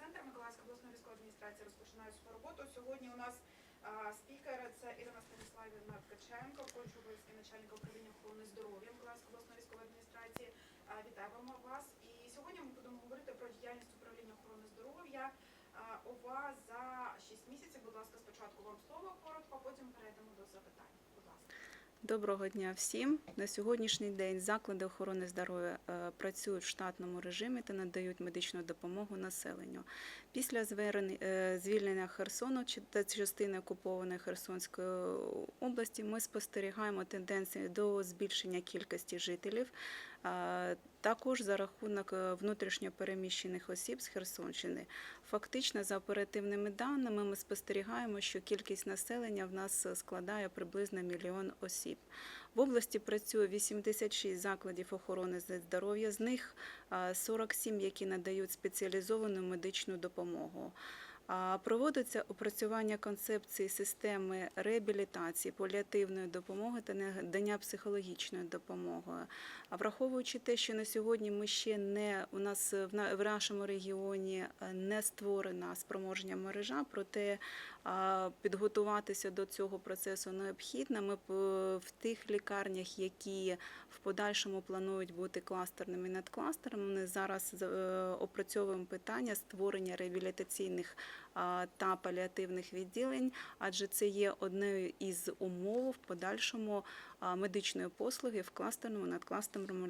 центр Миколаївська обласної військової адміністрації розпочинає свою роботу. Сьогодні у нас спікер це Ірина Станіславівна Ткаченко, виконуючий обов'язки начальника управління охорони здоров'я Миколаївської обласної військової адміністрації. Вітаємо вас. І сьогодні ми будемо говорити про діяльність управління охорони здоров'я. ОВА за 6 місяців. Будь ласка, спочатку вам слово коротко, потім перейдемо до запитань. Доброго дня всім. На сьогоднішній день заклади охорони здоров'я е, працюють в штатному режимі та надають медичну допомогу населенню. Після е, звільнення Херсону та частини окупованої Херсонської області ми спостерігаємо тенденцію до збільшення кількості жителів. Е, Також за рахунок е, внутрішньо переміщених осіб з Херсонщини. Фактично, за оперативними даними, ми спостерігаємо, що кількість населення в нас складає приблизно мільйон осіб. В області працює 86 закладів охорони здоров'я, з них 47, які надають спеціалізовану медичну допомогу. Проводиться опрацювання концепції системи реабілітації, паліативної допомоги та надання психологічної допомоги. А враховуючи те, що на сьогодні ми ще не у нас в на- в нашому регіоні е, не створена спроможня мережа, проте а, підготуватися до цього процесу необхідно. Ми в тих лікарнях, які в подальшому планують бути кластерними і надкластерами, ми зараз е, опрацьовуємо питання створення реабілітаційних та паліативних відділень, адже це є одною із умов в подальшому медичної послуги в кластерному надкластерному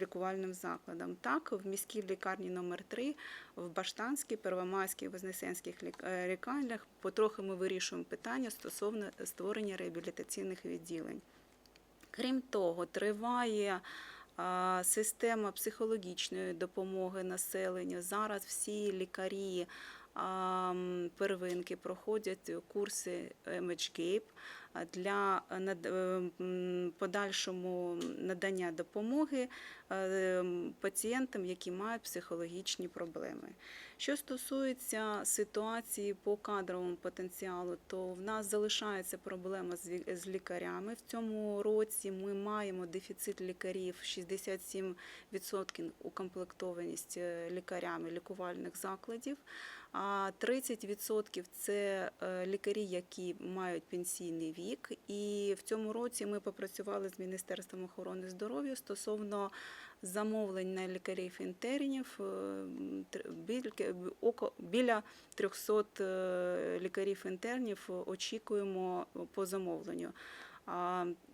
лікувальним закладам. Так, в міській лікарні номер 3 в Баштанській, Первомайській, Вознесенських е, лікарнях потрохи ми вирішуємо питання стосовно створення реабілітаційних відділень. Крім того, триває система психологічної допомоги населенню. Зараз всі лікарі первинки проходять курси MHGAPE для е, подальшому надання допомоги е, пацієнтам, які мають психологічні проблеми. Що стосується ситуації по кадровому потенціалу, то в нас залишається проблема з лікарями. В цьому році ми маємо дефіцит лікарів 67% укомплектованість е, лікарями лікувальних закладів. А 30% це е, лікарі, які мають пенсійний вік. І в цьому році ми попрацювали з Міністерством охорони здоров'я стосовно замовлень на лікарів-інтернів. е, око- Біля 300 е, лікарів-інтернів очікуємо по замовленню.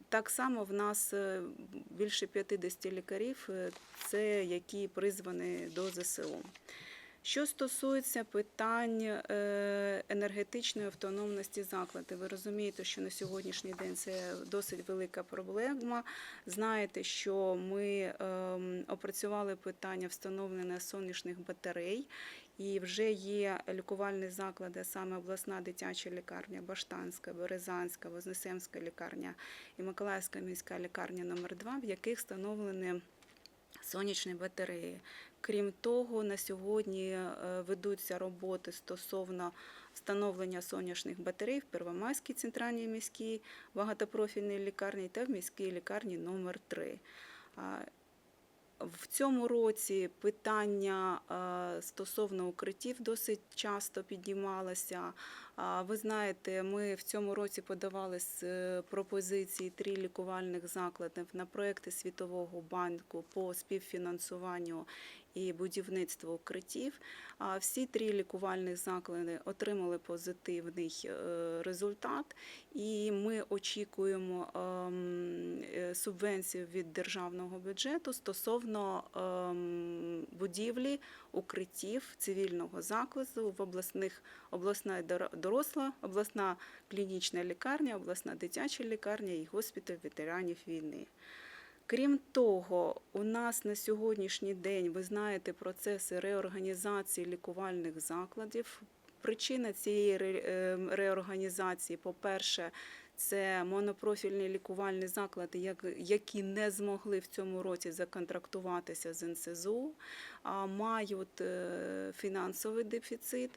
Так само в нас е, більше 50 лікарів, е, це які призвані до ЗСУ. Що стосується питань е, енергетичної автономності закладів, ви розумієте, що на сьогоднішній день це досить велика проблема. Знаєте, що ми ем, опрацювали питання встановлення сонячних батарей, і вже є лікувальні заклади, саме обласна дитяча лікарня, Баштанська, Березанська, Вознесемська лікарня і Миколаївська міська лікарня номер 2 в яких встановлені сонячні батареї. Крім того, на сьогодні е, ведуться роботи стосовно встановлення сонячних батарей в Первомайській центральній міській багатопрофільній лікарні та в міській лікарні номер 3 в цьому році питання е, стосовно укриттів досить часто підіймалося. Ви знаєте, ми в цьому році подавали з е, пропозиції три лікувальних закладів на проекти Світового банку по співфінансуванню і будівництву укриттів. Всі три лікувальних заклади отримали позитивний е, результат, і ми очікуємо ем, е, субвенцію від державного бюджету стосовно ем, будівлі укриттів цивільного закладу в обласних обласна доросла, обласна клінічна лікарня, обласна дитяча лікарня і госпіталь ветеранів війни. Крім того, у нас на сьогоднішній день ви знаєте процеси реорганізації лікувальних закладів. Причина цієї е, реорганізації, по-перше, це монопрофільні лікувальні заклади, які не змогли в цьому році законтрактуватися з НСЗУ, мають е, фінансовий дефіцит.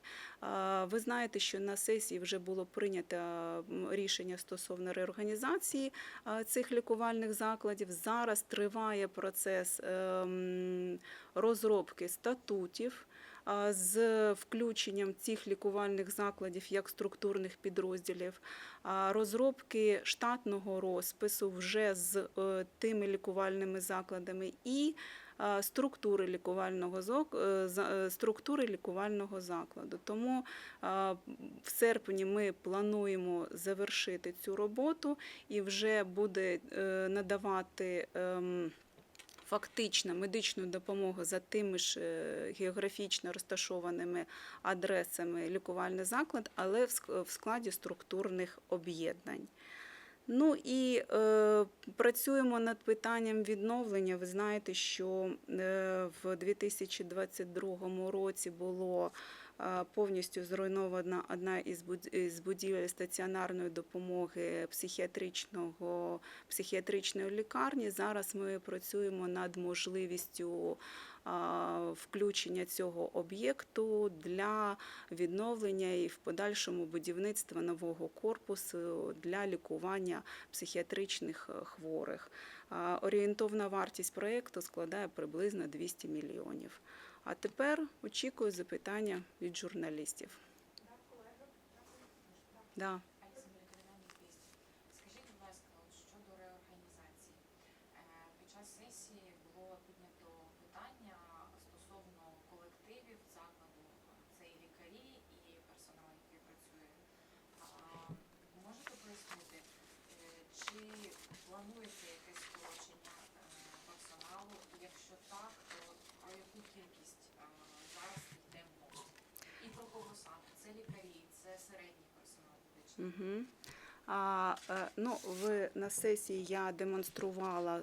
Ви знаєте, що на сесії вже було прийнято рішення стосовно реорганізації цих лікувальних закладів. Зараз триває процес ем, розробки статутів з включенням цих лікувальних закладів як структурних підрозділів, розробки штатного розпису вже з е, тими лікувальними закладами і структури лікувального е, е, структури лікувального закладу. Тому в серпні ми плануємо завершити цю роботу і вже буде надавати. Фактично медичну допомогу за тими ж е, географічно розташованими адресами лікувальний заклад, але в складі структурних об'єднань. Ну і е, працюємо над питанням відновлення. Ви знаєте, що е, в 2022 році було повністю зруйнована одна із буд- будівель стаціонарної допомоги психіатричного психіатричної лікарні. Зараз ми працюємо над можливістю включення цього об'єкту для відновлення і в подальшому будівництва нового корпусу для лікування психіатричних е, хворих. Орієнтовна вартість проєкту складає приблизно 200 мільйонів. А тепер очікую запитання від журналістів. Да, колеги? Дякую. Да. Олександр Кириленко, «Вість». Скажіть, будь ласка, от щодо реорганізації. Е, Під час сесії було піднято питання стосовно колективів закладу. Це і лікарі, і персонал, який працює. А, Можете пояснити, е, чи планується якесь скорочення е, персоналу? Якщо так, то про яку кількість е, зараз йде мова? І про кого саме? Це лікарі, це середній персонал медичний. Угу. А, е, ну, ви на сесії я демонструвала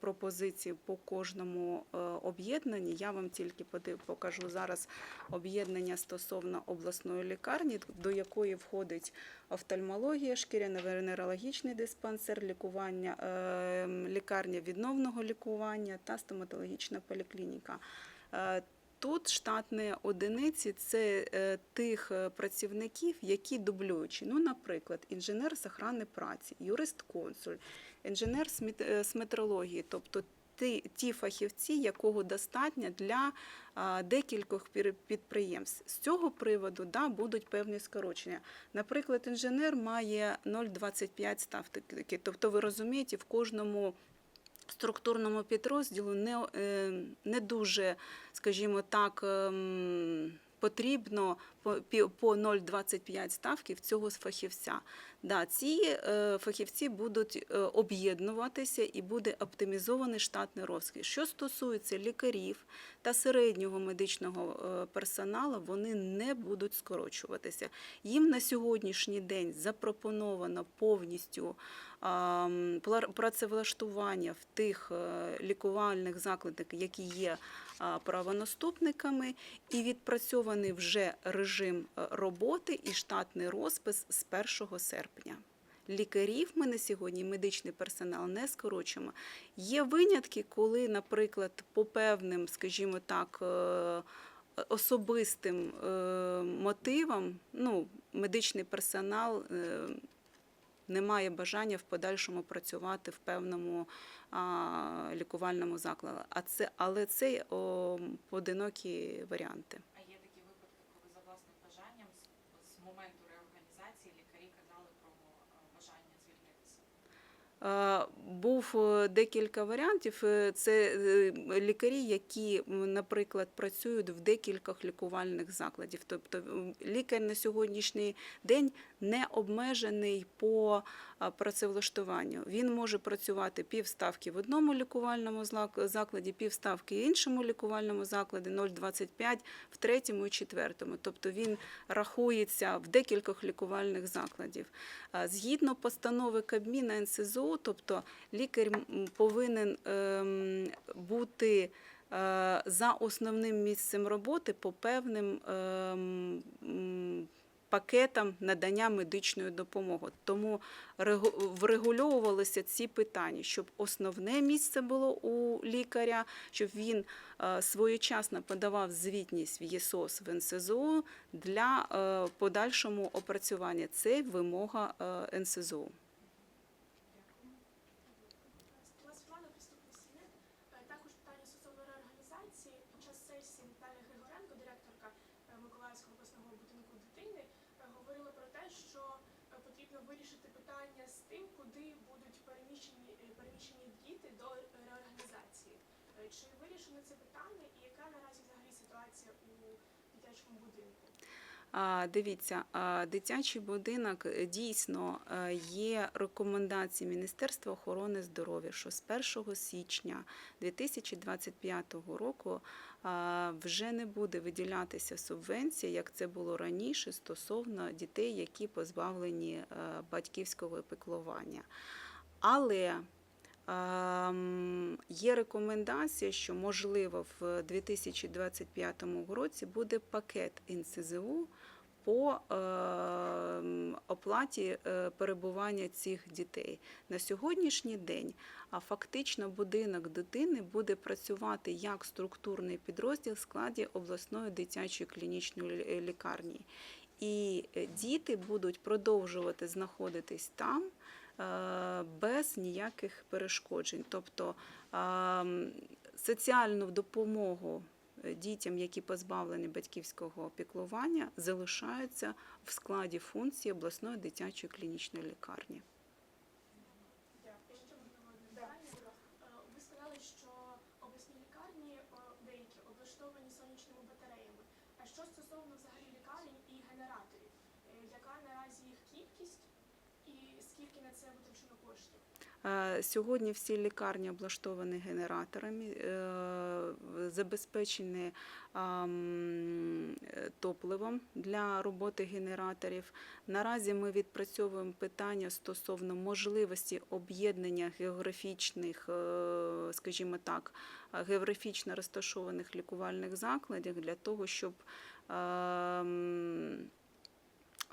пропозиції по кожному е, об'єднанні. Я вам тільки покажу зараз об'єднання стосовно обласної лікарні, до якої входить офтальмологія, шкіряно-венерологічний диспансер, лікування, е, лікарня відновного лікування та стоматологічна поліклініка. Е, Тут штатні одиниці це тих працівників, які дублюючі. Ну, наприклад, інженер з охорони праці, юрист-консуль, інженер з е, метрології, тобто ті, фахівці, якого достатньо для декількох підприємств. З цього приводу да, будуть певні скорочення. Наприклад, інженер має 0,25 ставки. Тобто, ви розумієте, в кожному структурному підрозділу не, е, не дуже, скажімо так, ем, потрібно по пі- по 0,25 ставків цього фахівця. Да, ці е, фахівці будуть е, об'єднуватися і буде оптимізований штатний розклад. Що стосується лікарів та середнього медичного е, персоналу, вони не будуть скорочуватися. Їм на сьогоднішній день запропоновано повністю працевлаштування в тих лікувальних закладах, які є правонаступниками, і відпрацьований вже режим е, роботи і штатний розпис з 1 серпня. Лікарів ми на сьогодні, медичний персонал не скорочуємо. Є винятки, коли, наприклад, по певним, скажімо так, е, особистим е, мотивам, ну, медичний персонал не має бажання в подальшому працювати в певному лікувальному закладі. А це, але це поодинокі варіанти. А є такі випадки, коли за власним бажанням з, з моменту реорганізації лікарі казали про е, бажання звільнитися. Е, Був е, декілька варіантів. Е, Це е, лікарі, які, наприклад, працюють в декількох лікувальних закладів. Тобто лікар на сьогоднішній день не обмежений по працевлаштуванню. Він може працювати півставки в одному лікувальному закладі, півставки в іншому лікувальному закладі, 0,25 в третьому і четвертому. Тобто він рахується в декількох лікувальних закладів. Згідно постанови Кабміна НСЗУ, тобто лікар повинен ем, бути е, за основним місцем роботи по певним ем, пакетам надання медичної допомоги. Тому регу- врегульовувалися ці питання, щоб основне місце було у лікаря, щоб він е, своєчасно подавав звітність в ЄСОС в НСЗУ для е, подальшому опрацювання. Це вимога НСЗУ. Стала Світлана, преступний слід. Е, Також питання стосовно реорганізації. Під час сесії Наталія Григоренко, директор потрібно вирішити питання з тим, куди будуть переміщені, е, переміщені діти до реорганізації. Е, Чи вирішено це питання і яка наразі взагалі ситуація у дитячому будинку? Дивіться, дитячий будинок е, дійсно е, є рекомендації Міністерства охорони здоров'я, що з 1 січня 2025 року вже не буде виділятися субвенція, як це було раніше, стосовно дітей, які позбавлені е, батьківського піклування. Але є рекомендація, що можливо в 2025 році буде пакет НСЗУ по ем, оплаті е, перебування цих дітей. На сьогоднішній день а фактично будинок дитини буде працювати як структурний підрозділ в складі обласної дитячої клінічної лікарні. І е, діти будуть продовжувати знаходитись там без ніяких перешкоджень. Тобто ем, соціальну допомогу е, дітям, які позбавлені батьківського піклування, залишаються в складі функції обласної дитячої клінічної лікарні. Е, що обласні лікарні е, деякі облаштовані сонячними батареями. А що стосовно взагалі лікарень і генераторів? Е, Яка наразі їх скільки на це витрачено коштів? Е, Сьогодні всі лікарні облаштовані генераторами, е, забезпечені топливом для роботи генераторів. Наразі ми відпрацьовуємо питання стосовно можливості об'єднання географічних, е, скажімо так, географічно розташованих лікувальних закладів для того, щоб ем,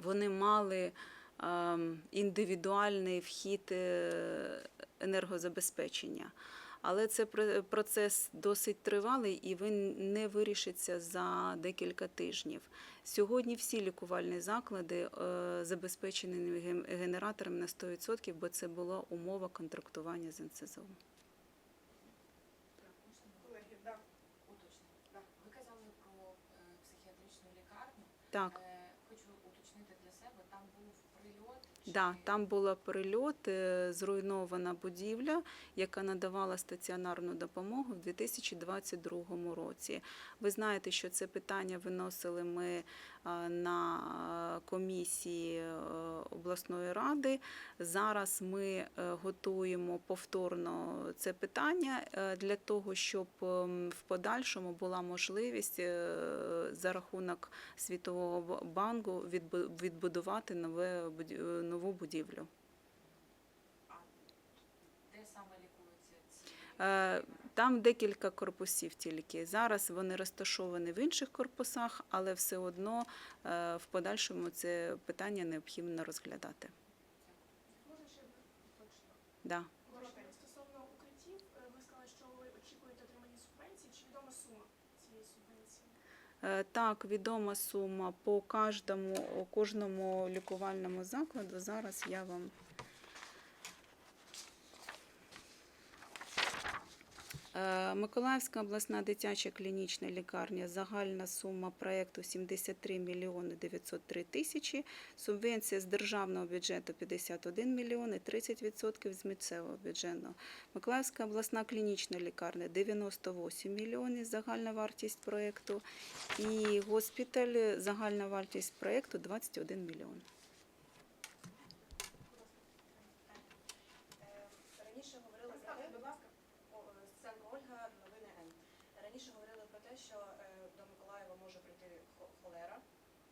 вони мали індивідуальний вхід е, енергозабезпечення. Але це пр- процес досить тривалий і він не вирішиться за декілька тижнів. Сьогодні всі лікувальні заклади е, забезпечені ген- генераторами на 100%, бо це була умова контрактування з НСЗУ. Колеги, да. Уточнення. Ви казали про е, психіатричну лікарню. Так. Е, Хочу уточнити для себе, там був прильот. чи- Да, там була прильот, зруйнована будівля, яка надавала стаціонарну допомогу в 2022 році. Ви знаєте, що це питання виносили ми на е, комісії е, обласної ради. Зараз ми е, готуємо повторно це питання е, для того, щоб ем, в подальшому була можливість е, за рахунок Світового банку відбу- відбудувати нове е, нову будівлю. Де саме? Е, Там декілька корпусів тільки. Зараз вони розташовані в інших корпусах, але все одно е, в подальшому це питання необхідно розглядати. Можна ще точно? Да. Стосовно укриттів, е, ви сказали, що ви очікуєте отримання субвенції. Чи відома сума цієї субвенції? Е, Так, відома сума по кожному, кожному лікувальному закладу. Зараз я вам. Миколаївська обласна дитяча клінічна лікарня. Загальна сума проєкту 73 мільйони 903 тисячі. Субвенція з державного бюджету 51 мільйон і 30% з місцевого бюджету. Миколаївська обласна клінічна лікарня 98 мільйонів загальна вартість проєкту. І госпіталь загальна вартість проєкту 21 мільйон. Е, Раніше говорили про Представте, те, будь ласка. О, Сценко Ольга, новини Н. Раніше говорили про те, що е, до Миколаєва може прийти хо- холера,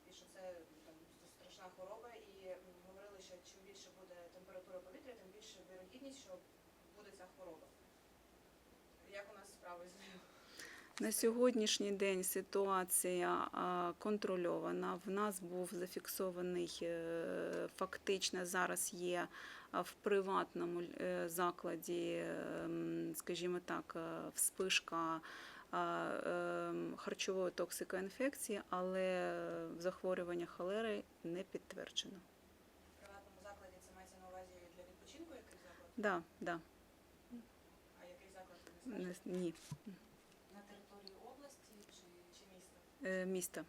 і що це там, страшна хвороба. І м, говорили, що чим більше буде температура повітря, тим більше вирогідність, що буде ця хвороба. Як у нас справи з нею? На сьогоднішній день ситуація контрольована. В нас був зафіксований е, фактично зараз є в приватному е, закладі, ем, скажімо так, е, вспишка ем, харчової токсикоінфекції, але захворювання холери не підтверджено. В приватному закладі це мається на увазі для відпочинку який заклад? Да, да, А який заклад ви не не- ні, На території області чи Чи міста? е, міста.